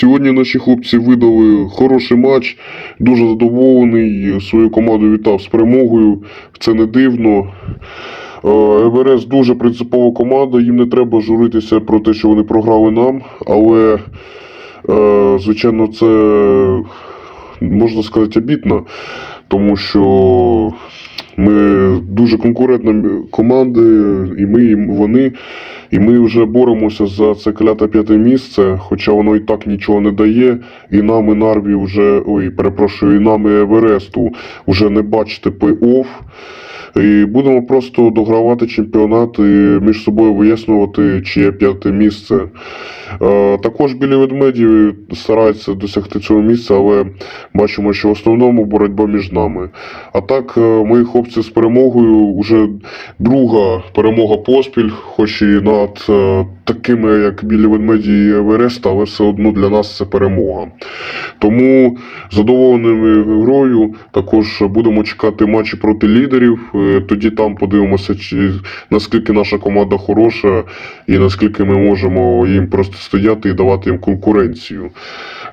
Сьогодні наші хлопці видали хороший матч. Дуже задоволений. Свою команду вітав з перемогою. Це не дивно. Е, Еверест дуже принципова команда. Їм не треба журитися про те, що вони програли нам. Але, е, звичайно, це можна сказати обідно, тому що ми дуже конкурентна команда, і ми, і вони. І ми вже боремося за це кляте п'яте місце, хоча воно і так нічого не дає. І нам, і Нарві вже, ой, перепрошую, і нам, і Евересту вже не бачити плей-офф. І будемо просто догравати чемпіонат і між собою вияснювати, чиє п'яте місце. Е, Також білі ведмеді стараються досягти цього місця, але бачимо, що в основному боротьба між нами. А так, е, мої хлопці з перемогою вже друга перемога поспіль, хоч і над е, такими, як білі ведмеді і Еверест, але все одно для нас це перемога. Тому задоволеними грою також будемо чекати матчі проти лідерів. Е, Тоді там подивимося, чи наскільки наша команда хороша і наскільки ми можемо їм просто стояти і давати їм конкуренцію.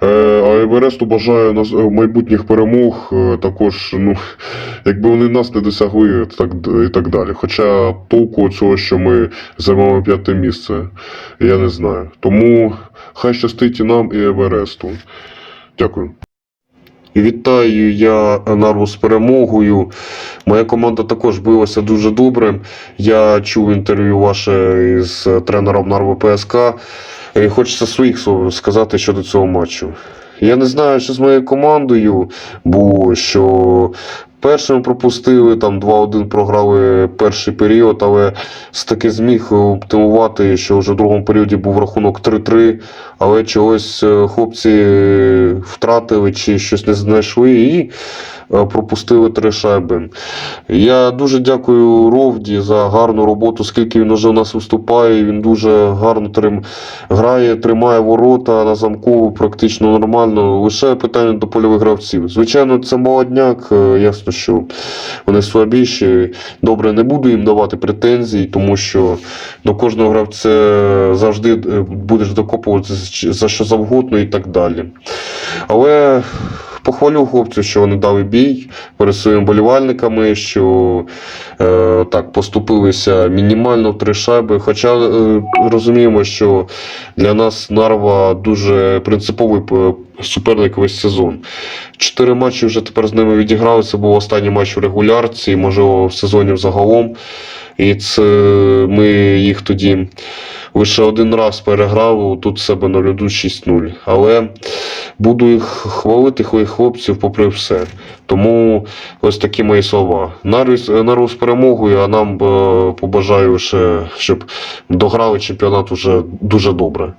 Е, А Евересту бажаю нас е, майбутніх перемог. Також, ну, якби вони нас не досягли, так і так далі. Хоча толку цього, що ми займаємо п'яте місце, я не знаю. Тому хай щастить і нам, і Евересту. Дякую. Вітаю я Нарву з перемогою. Моя команда також билася дуже добре. Я чув інтерв'ю ваше з тренером Нарви ПСК. Хочеться своїх слов сказати щодо цього матчу. Я не знаю, що з моєю командою було, що першими пропустили, там 2-1 програли перший період, але таки зміг оптимувати, що вже в другому періоді був рахунок 3-3, але чогось е, втратили чи щось не знайшли і е, пропустили три шайби. Я дуже дякую Ровді за гарну роботу, скільки він вже у нас виступає. Він дуже гарно трим... грає, тримає ворота на замку практично нормально. Лише питання до польових гравців. Звичайно, це молодняк, е, ясно, що вони слабіші. Добре, не буду їм давати претензій, тому що до кожного гравця завжди е, будеш докопуватися за що завгодно і так далі. Але похвалю хлопців, що вони дали бій перед своїми болівальниками, що е, так поступилися мінімально в три шайби. Хоча е, розуміємо, що для нас Нарва дуже принциповий суперник весь сезон. Чотири матчі вже тепер з ними відіграли. Це був останній матч у регулярці, можливо, в сезоні взагалом. І це ми їх тоді лише один раз переграли тут себе на льоду 6-0. Але буду їх хвалити, хвої хлопців, попри все. Тому ось такі мої слова. Нарві- Нарву з перемогою, а нам е, побажаю ще, щоб дограли чемпіонат уже дуже добре.